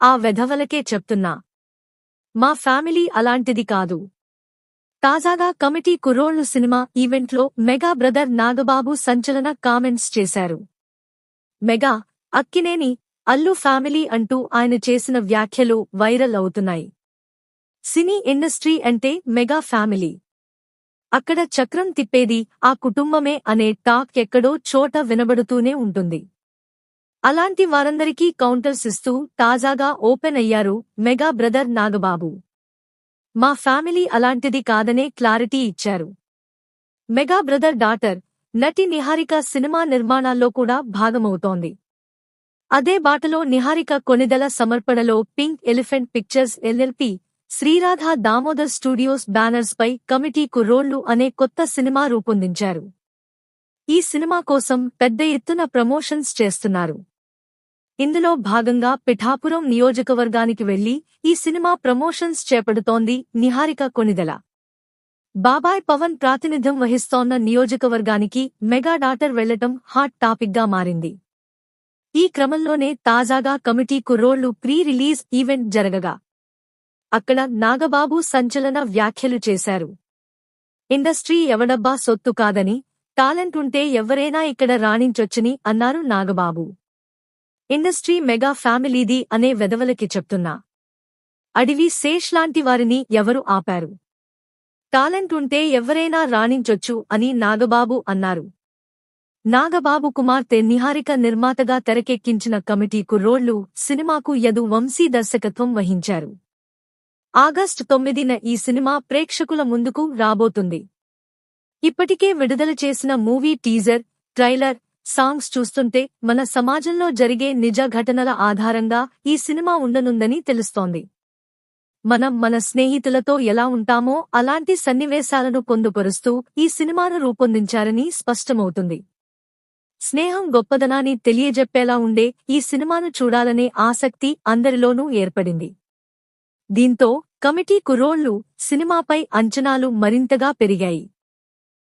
ఆ వెధవలకే చెప్తున్నా. మా ఫ్యామిలీ అలాంటిది కాదు. తాజాగా కమిటీ కుర్రోళ్ళు సినిమా ఈవెంట్లో మెగా బ్రదర్ నాగబాబు సంచలన కామెంట్స్ చేశారు. మెగా అక్కినేని అల్లు ఫ్యామిలీ అంటూ ఆయన చేసిన వ్యాఖ్యలు వైరల్ అవుతున్నాయి. సినీ ఇండస్ట్రీ అంటే మెగా ఫ్యామిలీ. అక్కడ చక్రం తిప్పేది ఆ కుటుంబమే అనే టాక్ ఎక్కడో చోట వినబడుతూనే ఉంటుంది. అలాంటి వారందరికీ కౌంటర్స్ ఇస్తూ తాజాగా ఓపెన్ అయ్యారు మెగా బ్రదర్ నాగబాబు. మా ఫ్యామిలీ అలాంటిది కాదనే క్లారిటీ ఇచ్చారు. మెగా బ్రదర్ డాటర్ నటి నిహారిక సినిమా నిర్మాణాల్లో కూడా భాగమవుతోంది. అదే బాటలో నిహారిక కొనిదల సమర్పణలో pink elephant pictures LLP Sriradha Damodar studios banners పై కమిటీ కుర్రోళ్ళు అనే కొత్త సినిమా రూపొందించారు. ఈ సినిమా కోసం పెద్ద ఎత్తున ప్రమోషన్స్ చేస్తున్నారు. ఇందులో భాగంగా పిఠాపురం నియోజకవర్గానికి వెళ్ళి ఈ సినిమా ప్రమోషన్స్ చేపడుతోంది నిహారిక కొనిదల. బాబాయ్ పవన్ ప్రాతినిధ్యం వహిస్తోన్న నియోజకవర్గానికి మెగా డాటర్ వెళ్ళటం హాట్ టాపిక్గా మారింది. ఈ క్రమంలోనే తాజాగా కమిటీ కుర్రోళ్ళు ప్రీ రిలీజ్ ఈవెంట్ జరగగా. అక్కడ నాగబాబు సంచలన వ్యాఖ్యలు చేశారు. ఇండస్ట్రీ ఎవడబ్బా సొత్తు కాదని టాలెంట్ ఉంటే ఎవరైనా ఇక్కడ రాణించొచ్చని అన్నారు నాగబాబు. ఇండస్ట్రీ మెగా ఫ్యామిలీది అనే వెదవలకి చెప్తున్నా. అడివి శేష్ లాంటి వారిని ఎవరు ఆపారు? టాలెంట్ ఉంటే ఎవరైనా రాణించొచ్చు అని నాగబాబు అన్నారు. నాగబాబు కుమార్తె నిహారిక నిర్మాతగా తెరకెక్కించిన కమిటీ కుర్రోళ్ళు సినిమాకు యదు వంశీ దర్శకత్వం వహించారు. ఆగస్టు తొమ్మిదిన ఈ సినిమా ప్రేక్షకుల ముందుకు రాబోతుంది. ఇప్పటికే విడుదల చేసిన మూవీ టీజర్ ట్రైలర్ సాంగ్స్ చూస్తుంటే మన సమాజంలో జరిగే నిజ ఘటనల ఆధారంగా ఈ సినిమా ఉండనుందని తెలుస్తోంది. మనం మన స్నేహితులతో ఎలా ఉంటామో అలాంటి సన్నివేశాలను పొందుపరుస్తూ ఈ సినిమాను రూపొందించారని స్పష్టమవుతుంది. స్నేహం గొప్పదనాన్ని తెలియజెప్పేలా ఉండే ఈ సినిమాను చూడాలనే ఆసక్తి అందరిలోనూ ఏర్పడింది. దీంతో కమిటీ కురోళ్ళు సినిమాపై అంచనాలు మరింతగా పెరిగాయి.